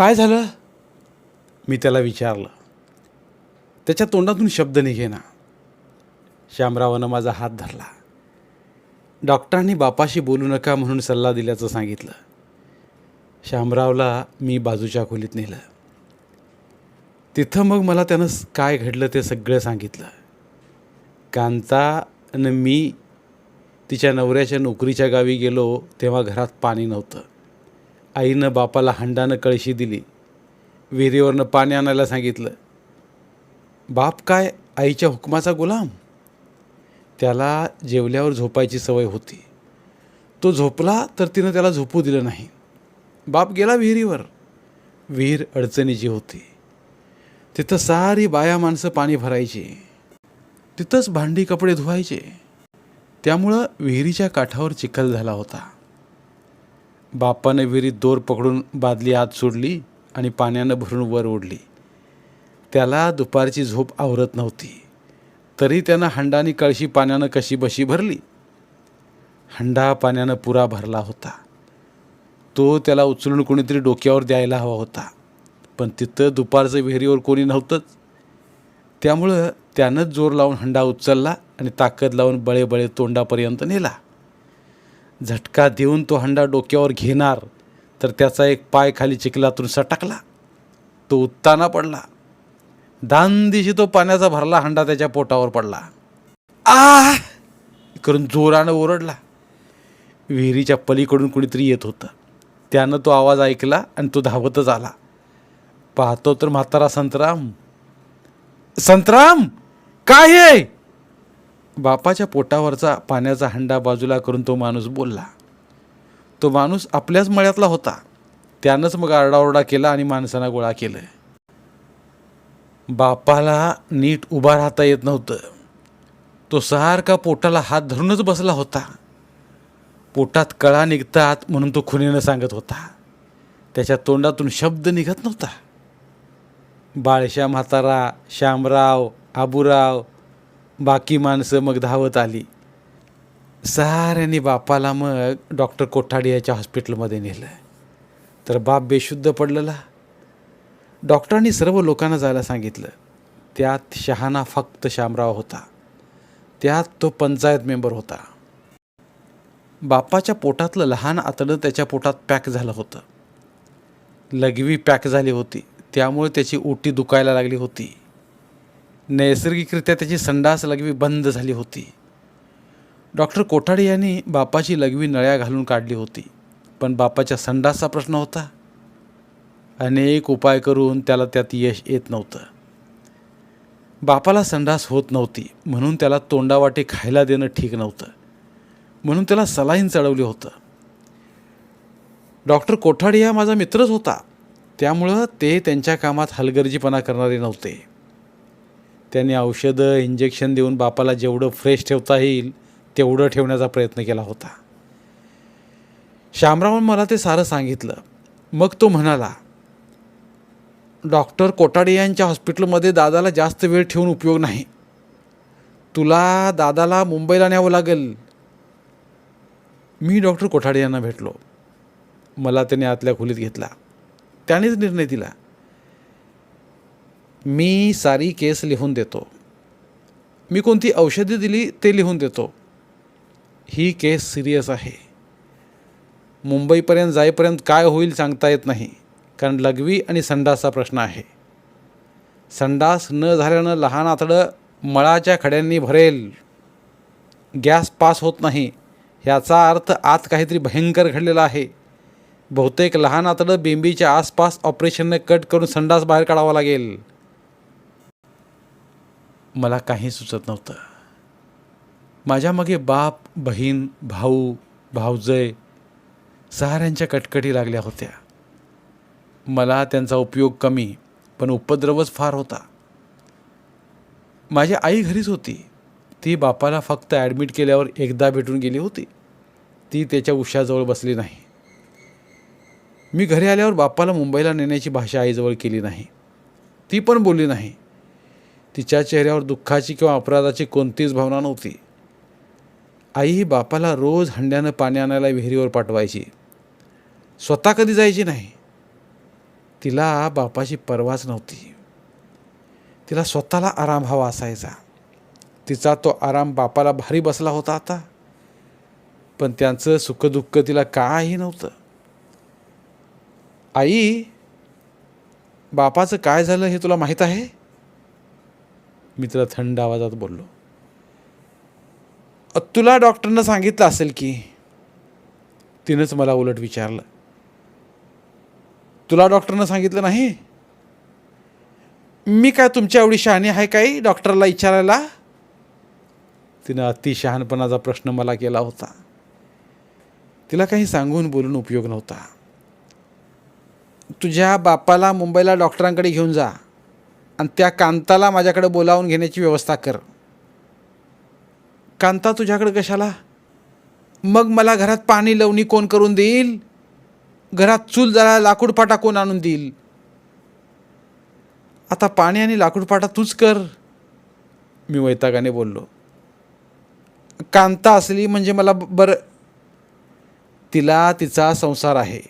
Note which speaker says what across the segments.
Speaker 1: काय झालं? मी त्याला विचारलं. त्याच्या तोंडातून शब्द निघेना. श्यामरावानं माझा हात धरला. डॉक्टरांनी बापाशी बोलू नका म्हणून सल्ला दिल्याचं सांगितलं. श्यामरावला मी बाजूच्या खोलीत नेलं. तिथं मग मला त्यानं काय घडलं ते सगळं सांगितलं. कांतानं मी तिच्या नवऱ्याच्या नोकरीच्या गावी गेलो तेव्हा घरात पाणी नव्हतं. आईनं बापाला हंडानं कळशी दिली. विहिरीवरनं पाणी आणायला सांगितलं. बाप काय आईच्या हुकमाचा गुलाम? त्याला जेवल्यावर झोपायची सवय होती. तो झोपला तर तिनं त्याला झोपू दिलं नाही. बाप गेला विहिरीवर. विहीर अडचणीची होती. तिथं सारी बाया माणसं पाणी भरायची. तिथंच भांडी कपडे धुवायचे. त्यामुळं विहिरीच्या काठावर चिखल झाला होता. बापानं विहिरीत दोर पकडून बादली आत सोडली आणि पाण्यानं भरून वर ओढली. त्याला दुपारची झोप आवरत नव्हती. तरी त्यानं हंडानी कळशी पाण्यानं कशी बशी भरली? हंडा पाण्यानं पुरा भरला होता. तो त्याला उचलून कोणीतरी डोक्यावर द्यायला हवा होता. पण तिथं दुपारचं विहिरीवर कोणी नव्हतंच. त्यामुळं त्यानंच जोर लावून हंडा उचलला आणि ताकद लावून बळे बळे तोंडापर्यंत नेला. झटका देऊन तो हंडा डोक्यावर घेणार तर त्याचा एक पाय खाली चिखलातून सटकला. तो उत्ताना पडला. दांदिशी तो पाण्याचा भरला हंडा त्याच्या पोटावर पडला. आ! करून जोरानं ओरडला. विहिरीच्या पलीकडून कुणीतरी येत होतं. त्यानं तो आवाज ऐकला आणि तो धावतच आला. पाहतो तर म्हातारा संतराम. संतराम! काय आहे बापाच्या पोटावरचा पाण्याचा हंडा बाजूला करून तो माणूस बोलला. तो माणूस आपल्याच मळ्यातला होता. त्यानंच मग आरडाओरडा केला आणि माणसांना गोळा केलं. बापाला नीट उभा राहता येत नव्हतं. तो सारखा पोटाला हात धरूनच बसला होता. पोटात कळा निघतात म्हणून तो खुनीनं सांगत होता. त्याच्या तोंडातून शब्द निघत नव्हता. बाळशा म्हातारा श्यामराव आबूराव बाकी माणसं मग धावत आली. साऱ्यांनी बापाला मग डॉक्टर कोठाडी याच्या हॉस्पिटलमध्ये नेलं. तर बाप बेशुद्ध पडलेला. डॉक्टरांनी सर्व लोकांना जायला सांगितलं. त्यात शहाणा फक्त श्यामराव होता. त्यात तो पंचायत मेंबर होता. बापाच्या पोटातलं लहान आतडं त्याच्या पोटात पॅक झालं होतं. लघवी पॅक झाली होती. त्यामुळे त्याची ओटी दुखायला लागली होती. नैसर्गिकरित्या त्याची संडास लघवी बंद झाली होती. डॉक्टर कोठाडे यांनी बापाची लघवी नळ्या घालून काढली होती पण बापाच्या संडासचा प्रश्न होता. अनेक उपाय करून त्याला त्यात यश येत नव्हतं. बापाला संडास होत नव्हती म्हणून त्याला तोंडावाटे खायला देणं ठीक नव्हतं म्हणून त्याला सलाईन चढवली होतं. डॉक्टर कोठाडे हा माझा मित्रच होता त्यामुळं ते त्यांच्या कामात हलगर्जीपणा करणारे नव्हते. त्यांनी औषधं इंजेक्शन देऊन बापाला जेवढं फ्रेश ठेवता येईल तेवढं ठेवण्याचा प्रयत्न केला होता. श्यामरावनं मला ते सारं सांगितलं. मग तो म्हणाला डॉक्टर कोटाडे यांच्या हॉस्पिटलमध्ये दादाला जास्त वेळ ठेवून उपयोग नाही. तुला दादाला मुंबईला न्यावं लागेल. मी डॉक्टर कोठाडे यांना भेटलो. मला त्याने आतल्या खोलीत घेतला. त्यानेच निर्णय दिला. मी सारी केस लिहून देतो. मी कोणती औषधे दिली ते लिहून देतो. ही केस सिरियस आहे. मुंबईपर्यंत जाईपर्यंत काय होईल सांगता येत नाही. कारण लघवी आणि संडासचा प्रश्न आहे. संडास न झाल्यानं लहान आतडं मळाच्या खड्यांनी भरेल. गॅस पास होत नाही. ह्याचा अर्थ आत काहीतरी भयंकर घडलेला आहे. बहुतेक लहान आतडं बेंबीच्या आसपास ऑपरेशनने कट करून संडास बाहेर काढावा लागेल. मला काही सुचत नव्हतं. माझ्यामागे बाप बहीण भाऊ भावजय साऱ्यांच्या कटकटी लागल्या होत्या. मला त्यांचा उपयोग कमी पण उपद्रवच फार होता. माझी आई घरीच होती. ती बापाला फक्त ॲडमिट केल्यावर एकदा भेटून गेली होती. ती त्याच्या उशाजवळ बसली नाही. मी घरी आल्यावर बापाला मुंबईला नेण्याची भाषा आईजवळ केली नाही. ती पण बोलली नाही. तिच्या चेहऱ्यावर दुःखाची किंवा अपराधाची कोणतीच भावना नव्हती. आई ही बापाला रोज हंड्यानं पाणी आणायला विहिरीवर पाठवायची. स्वतः कधी जायची नाही. तिला बापाची परवाच नव्हती. तिला स्वतःला आराम हवा असायचा. तिचा तो आराम बापाला भारी बसला होता आता. पण त्यांचं सुखदुःख तिला काही नव्हतं. आई बापाचं काय झालं हे तुला माहीत आहे? मी तिला थंड आवाजात बोललो. तुला डॉक्टरनं सांगितलं असेल की? तिनंच मला उलट विचारलं. तुला डॉक्टरनं सांगितलं नाही? मी काय तुमच्या एवढी शहाणी आहे काही डॉक्टरला विचारायला? तिनं अति शहाणपणाचा प्रश्न मला केला होता. तिला काही सांगून बोलून उपयोग नव्हता. तुझ्या बापाला मुंबईला डॉक्टरांकडे घेऊन जा. आणि त्या कांताला माझ्याकडे बोलावून घेण्याची व्यवस्था कर. कांता तुझ्याकडे कशाला? मग मला घरात पाणी लवणी कोण करून देईल? घरात चूल जरा लाकूडपाटा कोण आणून देईल? आता पाणी आणि लाकूडपाटा तूच कर. मी वैतागाने बोललो. कांता असली म्हणजे मला ब- बरं. तिला तिचा संसार आहे.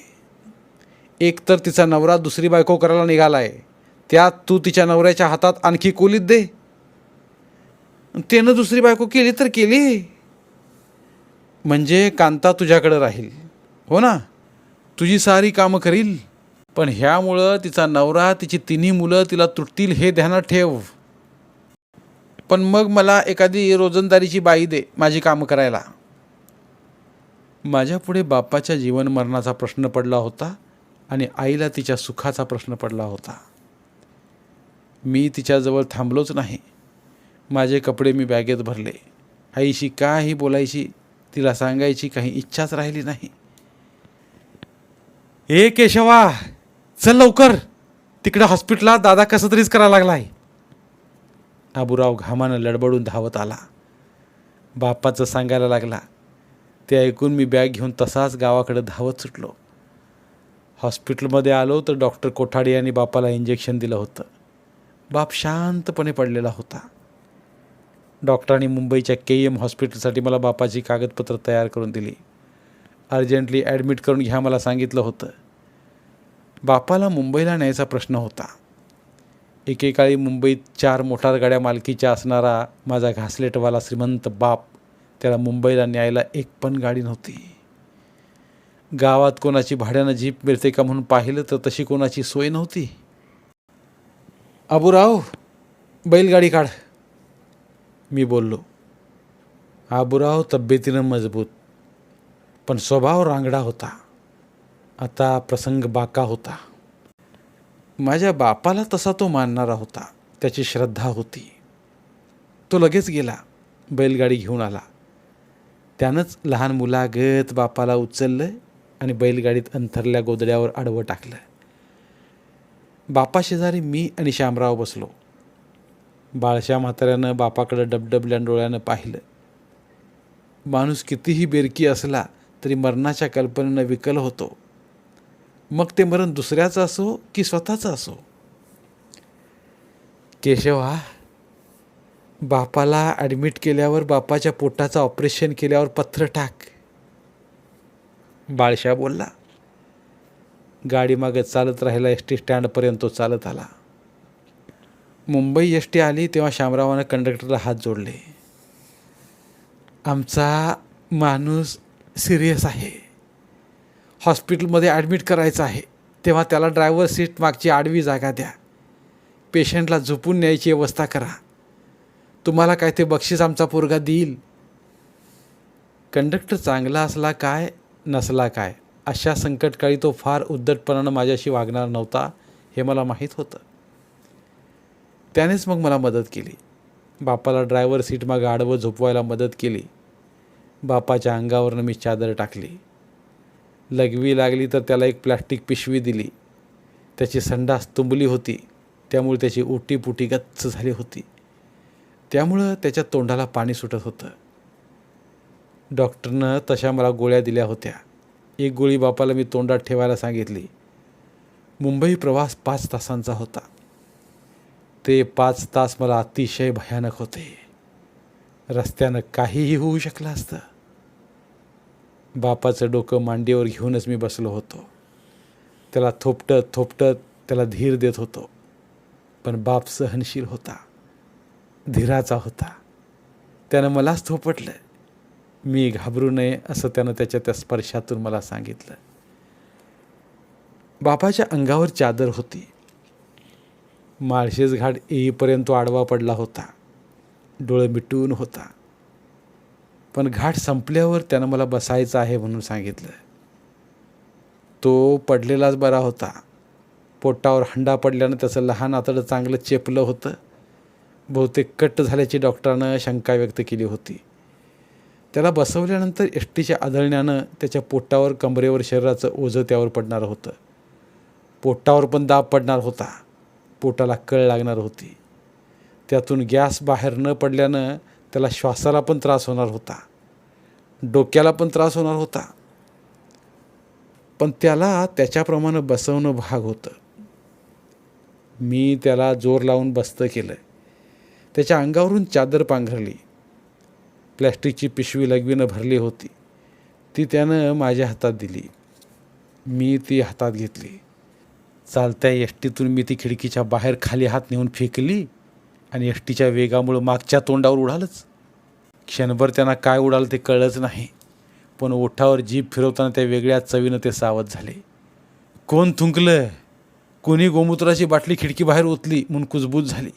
Speaker 1: एक तर तिचा नवरा दुसरी बायको करायला आहे त्यात तू तिच्या नवऱ्याच्या हातात आणखी कोलीत दे. त्यानं दुसरी बायको केली तर केली. म्हणजे कांता तुझ्याकडे राहील. हो ना? तुझी सारी कामं करील. पण ह्यामुळं तिचा नवरा तिची तिन्ही मुलं तिला तुटतील हे ध्यानात ठेव. पण मग मला एखादी रोजंदारीची बाई दे माझी कामं करायला. माझ्यापुढे बापाच्या जीवन मरणाचा प्रश्न पडला होता आणि आईला तिच्या सुखाचा प्रश्न पडला होता. मी तिच्याजवळ थांबलोच नाही. माझे कपडे मी बॅगेत भरले. आईशी काही बोलायची तिला सांगायची काही इच्छाच राहिली नाही. ए केशवा चल लवकर. तिकडे हॉस्पिटलात दादा कसं तरीच करायला लागलाय. आबुराव घामानं लडबडून धावत आला. बापाचं सांगायला लागला ते ऐकून मी बॅग घेऊन तसाच गावाकडे धावत सुटलो. हॉस्पिटलमध्ये आलो तर डॉक्टर कोठाडे यांनी बापाला इंजेक्शन दिलं होतं. बाप शांतपणे पडलेला होता. डॉक्टरांनी मुंबईच्या के एम हॉस्पिटलसाठी मला बापाची कागदपत्र तयार करून दिली. अर्जंटली ॲडमिट करून घ्या मला सांगितलं होतं. बापाला मुंबईला न्यायचा प्रश्न होता. एकेकाळी मुंबईत चार मोटार गाड्या मालकीच्या असणारा माझा घासलेटवाला श्रीमंत बाप त्याला मुंबईला न्यायला एक पण गाडी नव्हती. गावात कोणाची भाड्यानं जीप मिळते का म्हणून पाहिलं तर तशी कोणाची सोय नव्हती. आबूराव बैलगाडी काढ. मी बोललो आबूराव तब्येतीनं मजबूत पण स्वभाव रांगडा होता. आता प्रसंग बाका होता. माझ्या बापाला तसा तो मानणारा होता. त्याची श्रद्धा होती. तो लगेच गेला बैलगाडी घेऊन आला. त्यानंच लहान मुलागत बापाला उचललं आणि बैलगाडीत अंथरल्या गोदड्यावर आडवं टाकलं. बापा शेजारी मी आणि श्यामराव बसलो. बाळशा म्हाताऱ्यानं बापाकडं डबडबल्या डोळ्यानं पाहिलं. माणूस कितीही बेरकी असला तरी मरणाच्या कल्पनेनं विकल होतो. मग ते मरण दुसऱ्याचं असो की स्वतःचं असो? केशवा बापाला ॲडमिट केल्यावर बापाच्या पोटाचं ऑपरेशन केल्यावर पत्र टाक. बाळशा बोलला गाडी मागत चालत राहिला एस टी स्टँडपर्यंत तो चालत आला. मुंबई एस टी आली तेव्हा शामरावानं कंडक्टरला हात जोडले. आमचा माणूस सिरियस आहे. हॉस्पिटलमध्ये ॲडमिट करायचं आहे. तेव्हा त्याला ड्रायव्हर सीट मागची आडवी जागा द्या. पेशंटला झोपून न्यायची व्यवस्था करा. तुम्हाला काय ते बक्षीस आमचा पोरगा देईल? कंडक्टर चांगला असला काय नसला काय अशा संकटकाळी तो फार उद्धटपणानं माझ्याशी वागणार नव्हता हे मला माहीत होतं. त्यानेच मग मला मदत केली. बापाला ड्रायव्हर सीट मागं आडवं झोपवायला मदत केली. बापाच्या अंगावरनं मी चादर टाकली. लघवी लागली तर त्याला एक प्लॅस्टिक पिशवी दिली. त्याची संडास तुंबली होती. त्यामुळे त्याची उटीपुटी गच्च झाली होती. त्यामुळं त्याच्या तोंडाला पाणी सुटत होतं. डॉक्टरनं तशा मला गोळ्या दिल्या होत्या. एक गोळी बापाला मी तोंडात ठेवायला सांगितली. मुंबई प्रवास पाच तासांचा होता. ते पाच तास मला अतिशय भयानक होते. रस्त्यानं काहीही होऊ शकलं असतं. बापाचं डोकं मांडीवर घेऊनच मी बसलो होतो. त्याला थोपटत थोपटत त्याला धीर देत होतो. पण बाप सहनशील होता. धीराचा होता. त्यानं मलाच थोपटलं. मी घाबरू नये असं त्यानं त्याच्या त्या स्पर्शातून मला सांगितलं. बापाच्या अंगावर चादर होती. माळशेज घाट येईपर्यंत तो आडवा पडला होता. डोळे मिटून होता. पण घाट संपल्यावर त्यानं मला बसायचं आहे म्हणून सांगितलं. तो पडलेलाच बरा होता. पोटावर हंडा पडल्यानं त्याचं लहान आतडं चांगलं चेपलं होतं. बहुतेक कट झाल्याची डॉक्टरानं शंका व्यक्त केली होती. त्याला बसवल्यानंतर एस टीच्या आदळण्यानं त्याच्या पोटावर कमरेवर शरीराचं ओझं त्यावर पडणार होतं. पोटावर पण दाब पडणार होता. पोटाला कळ लागणार होती. त्यातून गॅस बाहेर न पडल्यानं त्याला श्वासाला पण त्रास होणार होता. डोक्याला पण त्रास होणार होता. पण त्याला त्याच्याप्रमाणे बसवणं भाग होतं. मी त्याला जोर लावून बसतं केलं. त्याच्या अंगावरून चादर पांघरली. प्लॅस्टिकची पिशवी लघवीनं भरली होती. ती त्यानं माझ्या हातात दिली. मी ती हातात घेतली. चालत्या एस टीतून मी ती खिडकीच्या बाहेर खाली हात नेऊन फेकली आणि एस टीच्या वेगामुळं मागच्या तोंडावर उडालच. क्षणभर त्यांना काय उडालं ते कळलंच नाही. पण ओठावर जीभ फिरवताना त्या वेगळ्या चवीनं ते सावध झाले. कोण थुंकलं? कोणी गोमूत्राची बाटली खिडकी बाहेर ओतली? म्हणून कुजबूज झाली.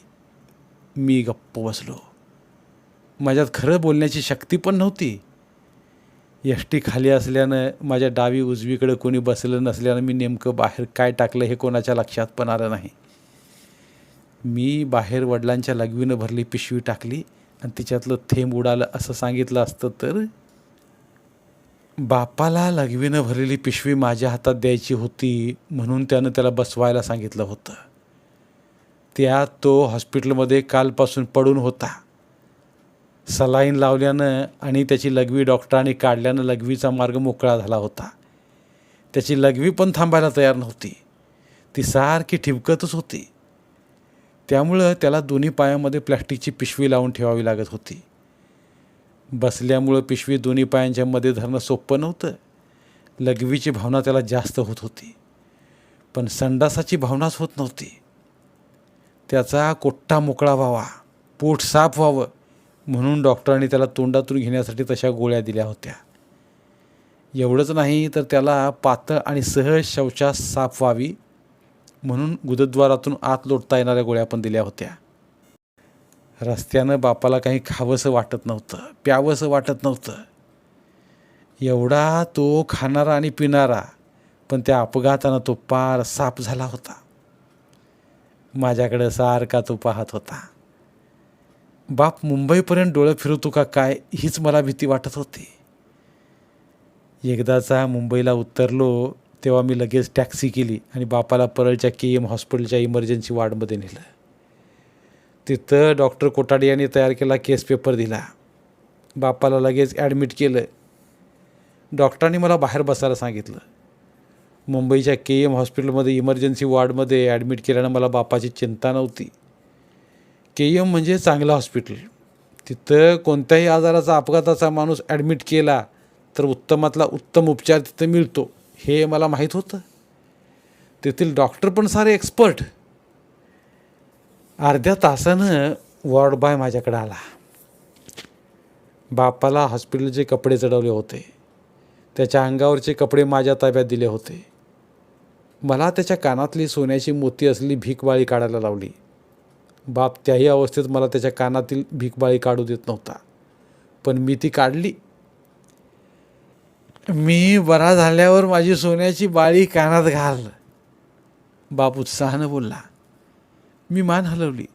Speaker 1: मी गप्प बसलो. माझ्यात खरं बोलण्याची शक्ती पण नव्हती. एस टी खाली असल्यानं माझ्या डावी उजवीकडे कोणी बसलं नसल्यानं मी नेमकं बाहेर काय टाकलं हे कोणाच्या लक्षात पण आलं नाही. मी बाहेर वडिलांच्या लघवीनं भरली पिशवी टाकली आणि तिच्यातलं थेंब उडालं असं सांगितलं असतं तर बापाला लघवीनं भरलेली पिशवी माझ्या हातात द्यायची होती म्हणून त्यानं त्याला बसवायला सांगितलं होतं. त्यात तो हॉस्पिटलमध्ये कालपासून पडून होता. सलाईन लावल्यानं आणि त्याची लघवी डॉक्टरांनी काढल्यानं लघवीचा मार्ग मोकळा झाला होता. त्याची लघवी पण थांबायला तयार नव्हती. ती सारखी ठिबकतच होती. त्यामुळं त्याला दोन्ही पायामध्ये प्लॅस्टिकची पिशवी लावून ठेवावी लागत होती. बसल्यामुळं पिशवी दोन्ही पायांच्या मध्ये धरणं सोपं नव्हतं. लघवीची भावना त्याला जास्त होत होती. पण संडासाची भावनाच होत नव्हती. त्याचा कोट्टा मोकळा व्हावा. पोट साफ व्हावं. म्हणून डॉक्टरांनी त्याला तोंडातून घेण्यासाठी तशा गोळ्या दिल्या होत्या. एवढंच नाही तर त्याला पातळ आणि सहज शौचास साफ व्हावी म्हणून गुदद्वारातून आत लोटता येणाऱ्या गोळ्या पण दिल्या होत्या. रस्त्यानं बापाला काही खावंसं वाटत नव्हतं प्यावंसं वाटत नव्हतं. एवढा तो खाणारा आणि पिणारा पण त्या अपघातानं तो पार साफ झाला होता. माझ्याकडं सारखा तो पाहत होता. बाप मुंबईपर्यंत डोळं फिरवतो का काय? हीच मला भीती वाटत होती. एकदाचा मुंबईला उतरलो तेव्हा मी लगेच टॅक्सी केली आणि बापाला परळच्या के एम हॉस्पिटलच्या इमर्जन्सी वार्डमध्ये नेलं. तिथं डॉक्टर कोटाडे यांनी तयार केला केस पेपर दिला. बापाला लगेच ॲडमिट केलं. डॉक्टरांनी मला बाहेर बसायला सांगितलं. मुंबईच्या के एम हॉस्पिटलमध्ये इमर्जन्सी वार्डमध्ये ॲडमिट केल्यानं मला बापाची चिंता नव्हती. के एम म्हणजे चांगलं हॉस्पिटल. तिथं कोणत्याही आजाराचा अपघाताचा माणूस ॲडमिट केला तर उत्तमातला उत्तम उपचार तिथं मिळतो. हे मला माहीत होतं. तेथील डॉक्टर पण सारे एक्सपर्ट अर्ध्या तासानं वॉर्ड बॉय माझ्याकडे आला. बापाला हॉस्पिटलचे कपडे चढवले होते. त्याच्या अंगावरचे कपडे माझ्या ताब्यात दिले होते. मला त्याच्या कानातली सोन्याची मोती असलेली भीकवाळी काढायला लावली. बाप त्याही अवस्थेत मला त्याच्या कानातील भीकबाळी काढू देत नव्हता. पण मी ती काढली. मी बरा झाल्यावर माझी सोन्याची बाळी कानात घाल. बाप उत्साहानं बोलला. मी मान हलवली.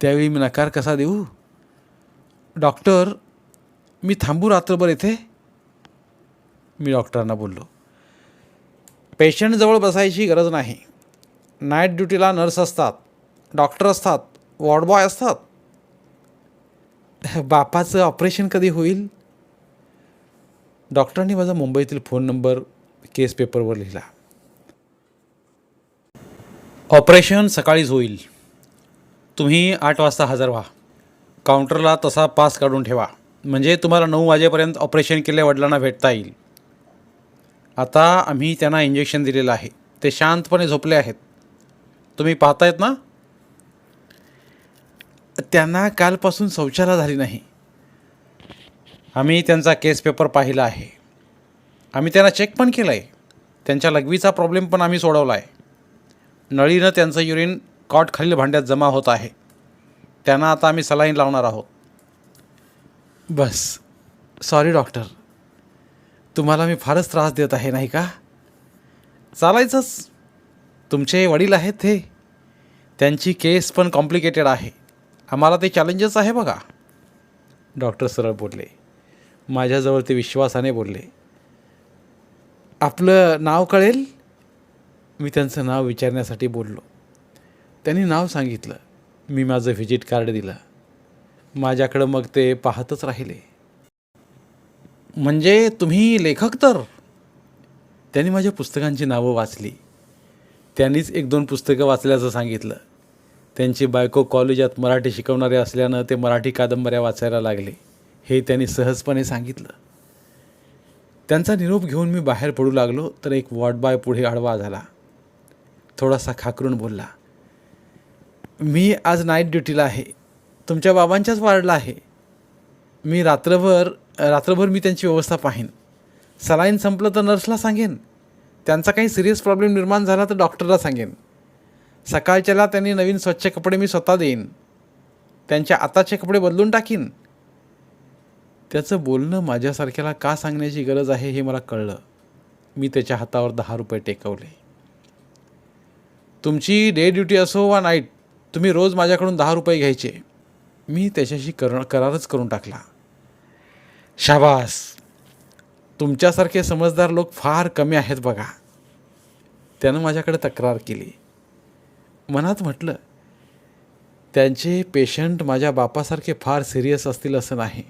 Speaker 1: त्यावेळी मी नकार कसा देऊ? डॉक्टर मी थांबू रात्रभर येथे मी डॉक्टरांना बोललो. पेशंटजवळ बसायची गरज नाही. नाईट ड्युटीला नर्स असतात. डॉक्टर असतात वॉर्ड बॉय असतात. बापाचं ऑपरेशन कधी होईल? डॉक्टरांनी माझा मुंबईतील फोन नंबर केस पेपरवर लिहिला. ऑपरेशन सकाळीच होईल. तुम्ही आठ वाजता हजर व्हा. काउंटरला तसा पास काढून ठेवा. म्हणजे तुम्हाला नऊ वाजेपर्यंत ऑपरेशन केल्या वडिलांना भेटता येईल. आता आम्ही त्यांना इंजेक्शन दिलेलं आहे. ते शांतपणे झोपले आहेत. तुम्ही पाहतायत ना? त्यांना कालपासून शौचाला झाली नाही. आम्ही त्यांचा केस पेपर पाहिला आहे. आम्ही त्यांना चेक पण केलं आहे त्यांच्या लघवीचा प्रॉब्लेम पण आम्ही सोडवला आहे नळीनं त्यांचं युरिन कॉट खालील भांड्यात जमा होत आहे. त्यांना आता आम्ही सलाईन लावणार आहोत. बस. सॉरी डॉक्टर तुम्हाला मी फारच त्रास देत आहे नाही का? चालायचंच. तुमचे वडील आहेत ते त्यांची केस पण कॉम्प्लिकेटेड आहे. आम्हाला ते चॅलेंजेस आहे बघा. डॉक्टर सरळ बोलले. माझ्याजवळ ते विश्वासाने बोलले. आपलं नाव कळेल? मी त्यांचं नाव विचारण्यासाठी बोललो. त्यांनी नाव सांगितलं. मी माझं व्हिजिट कार्ड दिलं. माझ्याकडं मग ते पाहतच राहिले. म्हणजे तुम्ही लेखक तर? त्यांनी माझ्या पुस्तकांची नावं वाचली. त्यांनीच एक दोन पुस्तकं वाचल्याचं सांगितलं. त्यांची बायको कॉलेजात मराठी शिकवणारे असल्यानं ते मराठी कादंबऱ्या वाचायला लागले. हे त्यांनी सहजपणे सांगितलं. त्यांचा निरोप घेऊन मी बाहेर पडू लागलो तर एक वॉर्डबॉय पुढे आडवा झाला थोडासा खाकरून बोलला मी आज नाईट ड्युटीला आहे. तुमच्या बाबांच्याच वार्डला आहे. मी रात्रभर रात्रभर मी त्यांची व्यवस्था पाहीन. सलाईन संपलं तर नर्सला सांगेन. त्यांचा काही सिरियस प्रॉब्लेम निर्माण झाला तर डॉक्टरला सांगेन. सकाळच्याला त्यांनी नवीन स्वच्छ कपडे मी स्वतः देईन. त्यांच्या आताचे कपडे बदलून टाकीन. त्याचं बोलणं माझ्यासारख्याला का सांगण्याची गरज आहे हे मला कळलं. मी त्याच्या हातावर दहा रुपये टेकवले. तुमची डे ड्युटी असो वा नाईट तुम्ही रोज माझ्याकडून दहा रुपये घ्यायचे. मी त्याच्याशी कर करारच करून टाकला. शाबास! तुमच्यासारखे समजदार लोक फार कमी आहेत बघा. त्यानं माझ्याकडे तक्रार केली. मनात म्हटलं त्यांचे पेशंट माझ्या बापासारखे फार सिरियस असतील असं नाही.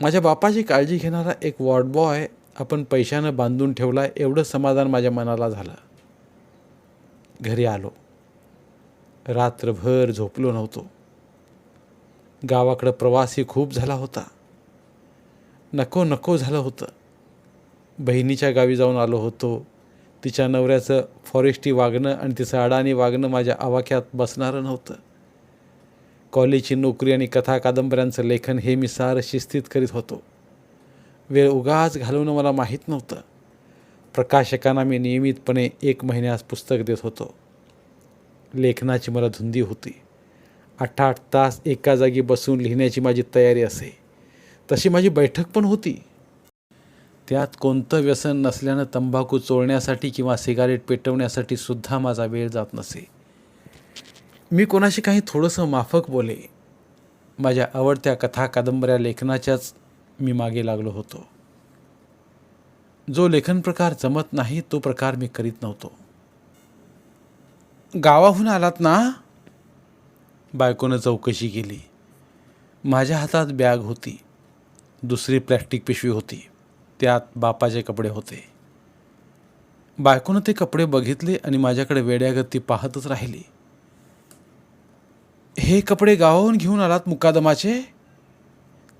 Speaker 1: माझ्या बापाची काळजी घेणारा एक वॉर्ड बॉय आपण पैशानं बांधून ठेवला एवढं समाधान माझ्या मनाला झालं. घरी आलो. रात्रभर झोपलो नव्हतो. गावाकडं प्रवासही खूप झाला होता. नको नको झालं होतं. बहिणीच्या गावी जाऊन आलो होतो. तिच्या नवऱ्याचं फॉरेस्टी वागणं आणि तिचं अडाणी वागणं माझ्या आवाक्यात बसणारं नव्हतं. कॉलेजची नोकरी आणि कथा कादंबऱ्यांचं लेखन हे मी सारं शिस्तीत करीत होतो. वेळ उगाच घालवणं मला माहीत नव्हतं. प्रकाशकांना मी नियमितपणे एक महिन्यास पुस्तक देत होतो. लेखनाची मला धुंदी होती. आठ आठ तास एका जागी बसून लिहिण्याची माझी तयारी असे. तशी माझी बैठक पण होती. त्यात कोणतं व्यसन नसल्यानं तंबाखू चोळण्यासाठी किंवा सिगारेट पेटवण्यासाठी सुद्धा माझा वेळ जात नसे. मी कोणाशी काही थोडंसं माफक बोले. माझ्या आवडत्या कथा कादंबऱ्या लेखनाच्याच मी मागे लागलो होतो. जो लेखन प्रकार जमत नाही तो प्रकार मी करीत नव्हतो. गावाहून आलात ना? बायकोनं चौकशी केली. माझ्या हातात बॅग होती. दुसरी प्लॅस्टिक पिशवी होती. त्यात बापाचे कपडे होते. बायकोनं ते कपडे बघितले आणि माझ्याकडे वेड्यागती पाहतच राहिली. हे कपडे गावाहून घेऊन आलात मुकादमाचे?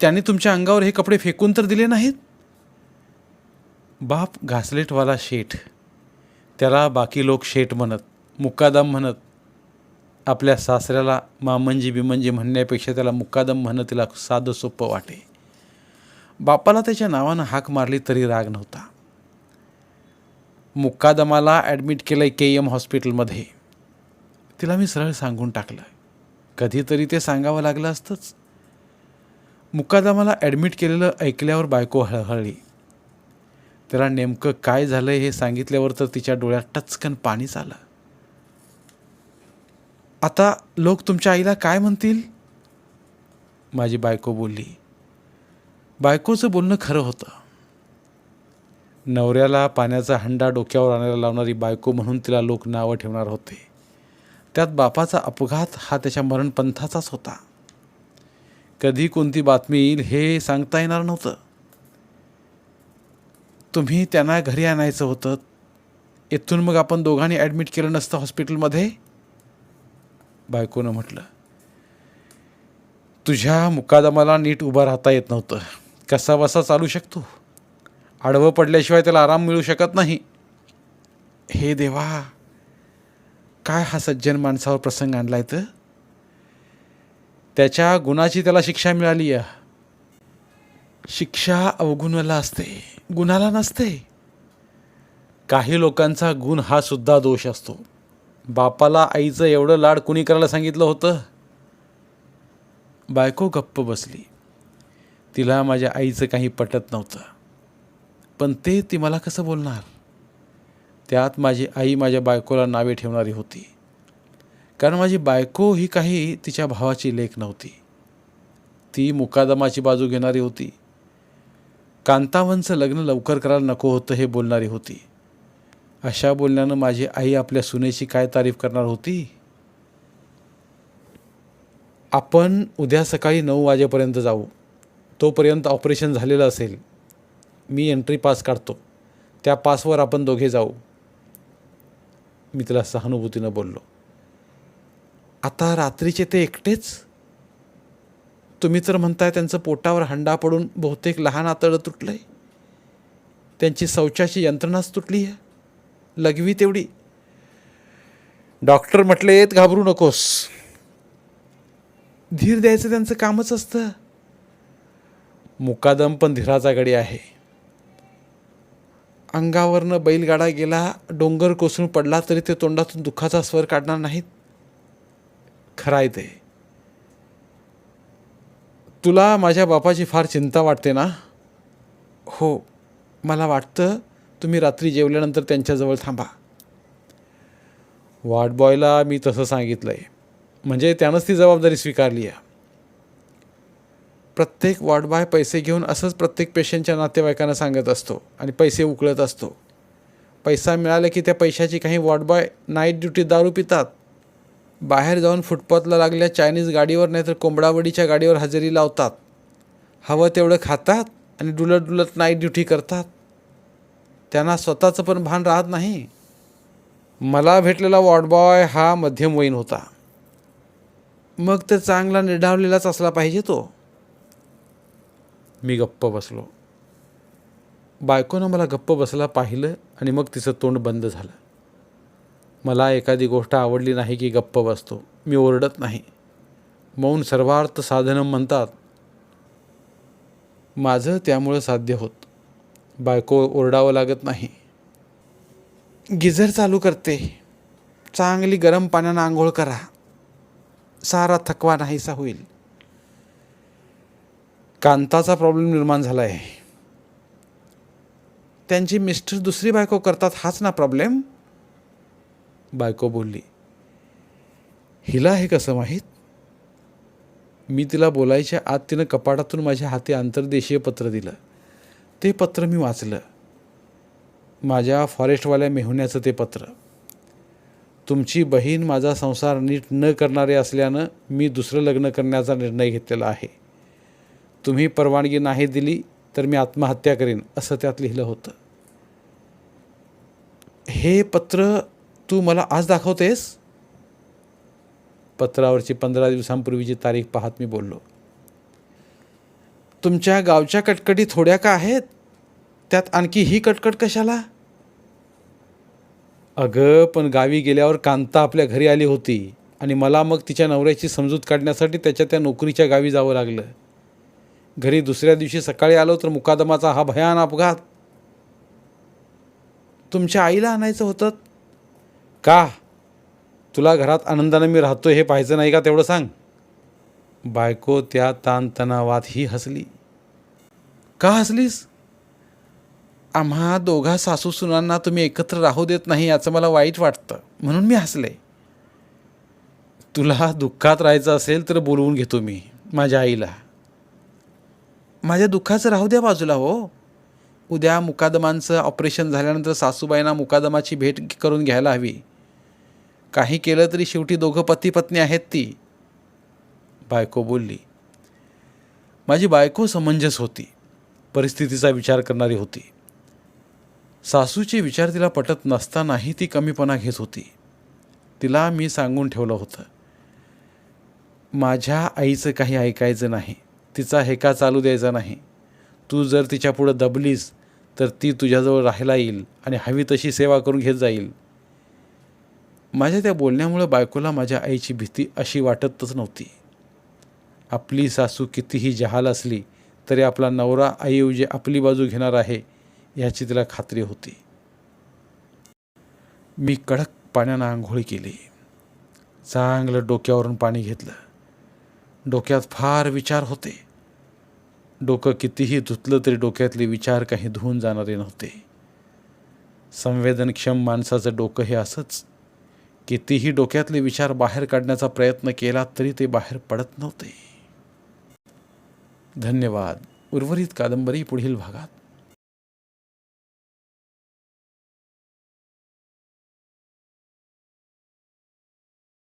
Speaker 1: त्याने तुमच्या अंगावर हे कपडे फेकून तर दिले नाहीत? बाप घासलेटवाला शेठ. त्याला बाकी लोक शेठ म्हणत मुक्कादम म्हणत आपल्या सासऱ्याला मामंजी बिमंजी म्हणण्यापेक्षा त्याला मुक्कादम म्हणत तिला साधं सोपं वाटे. बापाला त्याच्या नावानं हाक मारली तरी राग नव्हता. मुक्कादमाला ॲडमिट केलं आहे के एम हॉस्पिटलमध्ये. तिला मी सरळ सांगून टाकलं. कधीतरी ते सांगावं लागलं असतंच. मुक्कादमाला ॲडमिट केलेलं ऐकल्यावर बायको हळहळली. त्याला नेमकं काय झालं हे सांगितल्यावर तर तिच्या डोळ्यात टचकन पाणीच आलं. आता लोक तुमच्या आईला काय म्हणतील? माझी बायको बोलली बायकोचं बोलणं खरं होतं. नवऱ्याला पाण्याचा हंडा डोक्यावर आणायला लावणारी बायको म्हणून तिला लोक नावं ठेवणार होते. त्यात बापाचा अपघात हा त्याच्या मरणपंथाचाच होता. कधी कोणती बातमी येईल हे सांगता येणार नव्हतं. तुम्ही त्यांना घरी आणायचं होतं. इथून मग आपण दोघांनी ॲडमिट केलं नसतं हॉस्पिटलमध्ये बायकोनं म्हटलं तुझ्या मुकादमाला नीट उभं राहता येत नव्हतं. कसाबसा चालू शकतो? आडवं पडल्याशिवाय त्याला आराम मिळू शकत नाही. हे देवा काय हा सज्जन माणसावर प्रसंग आणला तर? त्याच्या गुणाची त्याला शिक्षा मिळाली आहे. शिक्षा अवगुणाला असते गुणाला नसते. काही लोकांचा गुण हा सुद्धा दोष असतो. बापाला आईचं एवढं लाड कुणी करायला सांगितलं होतं? बायको गप्प बसली. तिला माझ्या आईचं काही पटत नव्हतं. पण ते ती मला कसं बोलणार? त्यात माझी आई माझ्या बायकोला नावे ठेवणारी होती. कारण माझी बायको ही काही तिच्या भावाची लेख नव्हती. ती मुकादमाची बाजू घेणारी होती. कांतावनचं लग्न लवकर करायला नको होतं हे बोलणारी होती. अशा बोलण्यानं माझी आई आपल्या सुनेची काय तारीफ करणार होती? आपण उद्या सकाळी नऊ वाजेपर्यंत जाऊ. तोपर्यंत ऑपरेशन झालेलं असेल मी एंट्री पास काढतो. त्या पासवर आपण दोघे जाऊ. मी तिला सहानुभूतीनं बोललो. आता रात्रीचे ते एकटेच? तुम्ही तर म्हणताय त्यांचं पोटावर हंडा पडून बहुतेक लहान आतडं तुटलंय. त्यांची शौचाची यंत्रणाच तुटली आहे. लघवी तेवढी. डॉक्टर म्हटलेत घाबरू नकोस. धीर द्यायचं त्यांचं कामच असतं. मुकादम पण धीराचा गडी आहे. अंगावरनं बैलगाडा गेला डोंगर कोसळून पडला तरी ते तोंडातून दुःखाचा स्वर काढणार नाहीत? खरं आहे ते. तुला माझ्या बापाची फार चिंता वाटते ना? हो मला वाटतं तुम्ही रात्री जेवल्यानंतर त्यांच्याजवळ थांबा. वॉर्ड बॉयला मी तसं सांगितलं आहे म्हणजे त्यानंच ती जबाबदारी स्वीकारली आहे. प्रत्येक वॉर्डबाय पैसे घेऊन असंच प्रत्येक पेशंटच्या नातेवाईकांना सांगत असतो आणि पैसे उकळत असतो. पैसा मिळाला की त्या पैशाची काही वॉर्डबॉय नाईट ड्युटी दारू पितात. बाहेर जाऊन फुटपाथला लागल्या चायनीज गाडीवर नाहीतर कोंबडावडीच्या गाडीवर हजेरी लावतात. हवं तेवढं खातात आणि डुलत डुलत नाईट ड्युटी करतात. त्यांना स्वतःचं पण भान राहत नाही. मला भेटलेला वॉर्डबॉय हा मध्यमवयीन होता. मग तर चांगला निढावलेलाच असला पाहिजे तो. मी गप्प बसलो. बायकोनं मला गप्प बसला पाहिलं आणि मग तिचं तोंड बंद झालं. मला एखादी गोष्ट आवडली नाही की गप्प बसतो. मी ओरडत नाही. मौन सर्वार्थ साधनं म्हणतात. माझं त्यामुळं साध्य होत. बायको ओरडावं लागत नाही. गिझर चालू करते. चांगली गरम पाण्यानं आंघोळ करा. सारा थकवा नाहीसा होईल. कांताचा प्रॉब्लेम निर्माण झाला आहे त्यांची मिस्टर दुसरी बायको करतात हाच ना प्रॉब्लेम बायको बोलली हिला हे कसं माहीत? मी तिला बोलायच्या आत तिनं कपाटातून माझ्या हाती आंतरदेशीय पत्र दिलं. ते पत्र मी वाचलं. माझ्या फॉरेस्टवाल्या मेहुण्याचं ते पत्र. तुमची बहीण माझा संसार नीट न करणारे असल्यानं मी दुसरं लग्न करण्याचा निर्णय घेतलेला आहे. तुम्ही परवानगी नाही दिली तर मी आत्महत्या करीन असं त्यात लिहिलं होतं. हे पत्र तू मला आज दाखवतेस? पत्रावरची पंधरा दिवसांपूर्वीची तारीख पाहत मी बोललो. तुमच्या गावच्या कटकटी थोड्या का आहेत? त्यात आणखी ही कटकट कशाला? अगं पण गावी गेल्यावर कांता आपल्या घरी आली होती आणि मला मग तिच्या नवऱ्याची समजूत काढण्यासाठी त्याच्या त्या नोकरीच्या गावी जावं लागलं. घरी दुसऱ्या दिवशी सकाळी आलो तर मुकादमाचा हा भयान अपघात. तुमच्या आईला आणायचं होतं? का? तुला घरात आनंदानं मी राहतो हे पाहायचं नाही का तेवढं सांग. बायको त्या ताणतणावात ही हसली. का हसलीस? आम्हा दोघा सासू सुनांना तुम्ही एकत्र राहू देत नाही याचं मला वाईट वाटतं. म्हणून मी हसले. तुला दुःखात राहायचं असेल तर बोलवून घेतो मी माझ्या आईला. माझ्या दुःखाचं राहू द्या बाजूला हो. उद्या मुकादमांचं ऑपरेशन झाल्यानंतर सासूबाईंना मुकादमाची भेट करून घ्यायला हवी. काही केलं तरी शेवटी दोघं पती पत्नी आहेत ती. बायको बोलली. माझी बायको समंजस होती. परिस्थितीचा विचार करणारी होती. सासूचे विचार तिला पटत नसतानाही ती कमीपणा घेत होती. तिला मी सांगून ठेवलं होतं. माझ्या आईचं काही ऐकायचं नाही. तिचा हेका चालू द्यायचा नाही. तू जर तिच्यापुढं दबलीस तर ती तुझ्याजवळ राहायला येईल आणि हवी तशी सेवा करून घेत जाईल. माझ्या त्या बोलण्यामुळं बायकोला माझ्या आईची भीती अशी वाटतच नव्हती. आपली सासू कितीही जहाल असली तरी आपला नवरा आईऐवजी आपली बाजू घेणार आहे याची तिला खात्री होती. मी कडक पाण्यानं आंघोळी केली. चांगलं डोक्यावरून पाणी घेतलं. डोक्यात फार विचार होते. डोकं कितीही धुतलं तरी डोक्यातले विचार काही धुवून जाणारे नव्हते. संवेदनक्षम माणसाचं डोकं हे असंच. कितीही डोक्यातले विचार बाहेर काढण्याचा प्रयत्न केला तरी ते बाहेर पडत नव्हते. धन्यवाद. उर्वरित कादंबरी पुढील भागात.